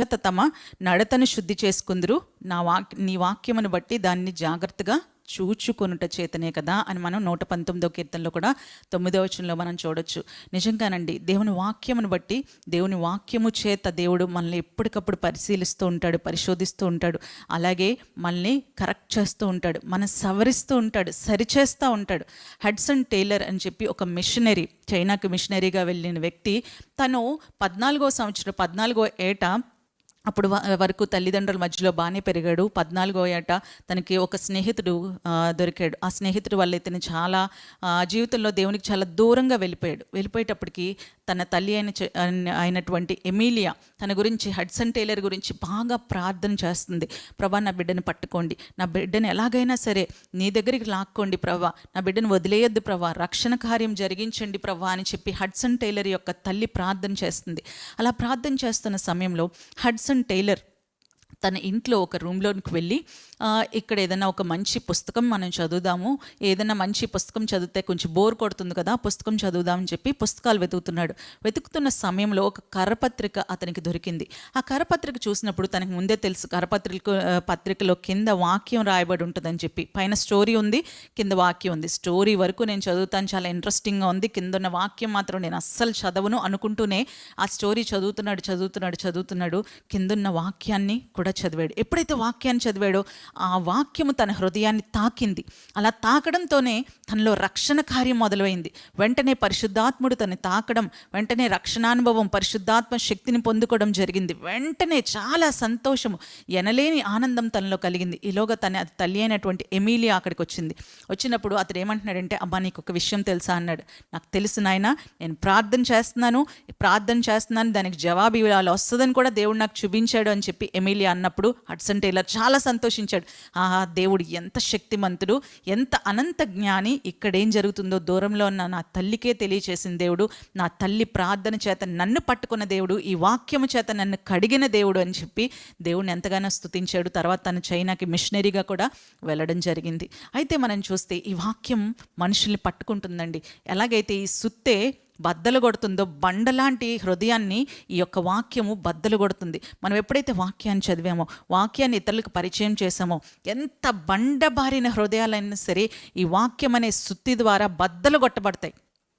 చేత తమ నడతను శుద్ధి చేసుకుందరు. నా వాక్ నీ వాక్యమును బట్టి దాన్ని జాగ్రత్తగా చూచుకొనుట చేతనే కదా అని మనం నూట పంతొమ్మిదో కీర్తనలో కూడా తొమ్మిదో వచనంలో మనం చూడొచ్చు. నిజంగానండి దేవుని వాక్యమును బట్టి దేవుని వాక్యము చేత దేవుడు మనల్ని ఎప్పటికప్పుడు పరిశీలిస్తూ ఉంటాడు పరిశోధిస్తూ ఉంటాడు. అలాగే మనల్ని కరెక్ట్ చేస్తూ ఉంటాడు మనం సవరిస్తూ ఉంటాడు సరిచేస్తూ ఉంటాడు. హడ్సన్ టైలర్ అని చెప్పి ఒక మిషనరీ చైనాకు మిషనరీగా వెళ్ళిన వ్యక్తి తను పద్నాలుగో సంవత్సరం పద్నాలుగో ఏట అప్పుడు వ- వరకు తల్లిదండ్రుల మధ్యలో బాగానే పెరిగాడు. పద్నాలుగో ఏట తనకి ఒక స్నేహితుడు దొరికాడు. ఆ స్నేహితుడు వల్ల ఇతను చాలా జీవితంలో దేవునికి చాలా దూరంగా వెళ్ళిపోయాడు. వెళ్ళిపోయేటప్పటికి తన తల్లి అయిన అయినటువంటి ఎమీలియా తన గురించి హడ్సన్ టైలర్ గురించి బాగా ప్రార్థన చేస్తుంది. ప్రభా నా బిడ్డను పట్టుకోండి. నా బిడ్డను ఎలాగైనా సరే నీ దగ్గరికి లాక్కోండి ప్రభా. నా బిడ్డను వదిలేయొద్దు ప్రభా. రక్షణ కార్యం జరిగించండి ప్రభా అని చెప్పి హడ్సన్ టైలర్ యొక్క తల్లి ప్రార్థన చేస్తుంది. అలా ప్రార్థన చేస్తున్న సమయంలో హడ్సన్ టైలర్ తన ఇంట్లో ఒక రూమ్లోనికి వెళ్ళి ఇక్కడ ఏదైనా ఒక మంచి పుస్తకం మనం చదువుదాము. ఏదైనా మంచి పుస్తకం చదివితే కొంచెం బోర్ కొడుతుంది కదా పుస్తకం చదువుదామని చెప్పి పుస్తకాలు వెతుకుతున్నాడు. వెతుకుతున్న సమయంలో ఒక కరపత్రిక అతనికి దొరికింది. ఆ కరపత్రిక చూసినప్పుడు తనకు ముందే తెలుసు కరపత్రిక పత్రికలో కింద వాక్యం రాయబడి ఉంటుందని చెప్పి. పైన స్టోరీ ఉంది కింద వాక్యం ఉంది. స్టోరీ వరకు నేను చదువుతాను చాలా ఇంట్రెస్టింగ్గా ఉంది. కింద ఉన్న వాక్యం మాత్రం నేను అస్సలు చదవను అనుకుంటూనే ఆ స్టోరీ చదువుతున్నాడు చదువుతున్నాడు చదువుతున్నాడు. కిందున్న వాక్యాన్ని కూడా చదివాడు. ఎప్పుడైతే వాక్యాన్ని చదివాడో ఆ వాక్యము తన హృదయాన్ని తాకింది. అలా తాకడంతోనే తనలో రక్షణ కార్యం మొదలైంది. వెంటనే పరిశుద్ధాత్ముడు తను తాకడం వెంటనే రక్షణానుభవం పరిశుద్ధాత్మ శక్తిని పొందుకోవడం జరిగింది. వెంటనే చాలా సంతోషము ఎనలేని ఆనందం తనలో కలిగింది. ఈలోగా తన తల్లి అయినటువంటి ఎమీలియా అక్కడికి వచ్చింది. వచ్చినప్పుడు అతడు ఏమంటున్నాడంటే అమ్మా నీకు ఒక విషయం తెలుసా? అన్నాడు. నాకు తెలుసు నాయన నేను ప్రార్థన చేస్తున్నాను. ప్రార్థన చేస్తున్నాను దానికి జవాబు ఇవ్వాలి వస్తుందని కూడా దేవుడు నాకు చూపించాడు అని చెప్పి ఎమిలియా అన్నప్పుడు హడ్సన్ టైలర్ చాలా సంతోషించాడు. ఆహా దేవుడు ఎంత శక్తిమంతుడు ఎంత అనంత జ్ఞాని ఇక్కడ ఏం జరుగుతుందో దూరంలో ఉన్న నా తల్లికే తెలియచేసిన దేవుడు నా తల్లి ప్రార్థన చేత నన్ను పట్టుకున్న దేవుడు ఈ వాక్యము చేత నన్ను కడిగిన దేవుడు అని చెప్పి దేవుడిని ఎంతగానో స్థుతించాడు తర్వాత తను చైనాకి మిషనరీగా కూడా వెళ్ళడం జరిగింది. అయితే మనం చూస్తే ఈ వాక్యం మనుషుల్ని పట్టుకుంటుందండి. ఎలాగైతే ఈ సుత్తే బద్దలు కొడుతుందో బండలాంటి హృదయాన్ని ఈ యొక్క వాక్యము బద్దలు కొడుతుంది మనం ఎప్పుడైతే వాక్యాన్ని చదివామో వాక్యాన్ని ఇతరులకు పరిచయం చేసామో ఎంత బండబారిన హృదయాలైనా సరే ఈ వాక్యం అనే సుత్తి ద్వారా బద్దలు కొట్టబడతాయి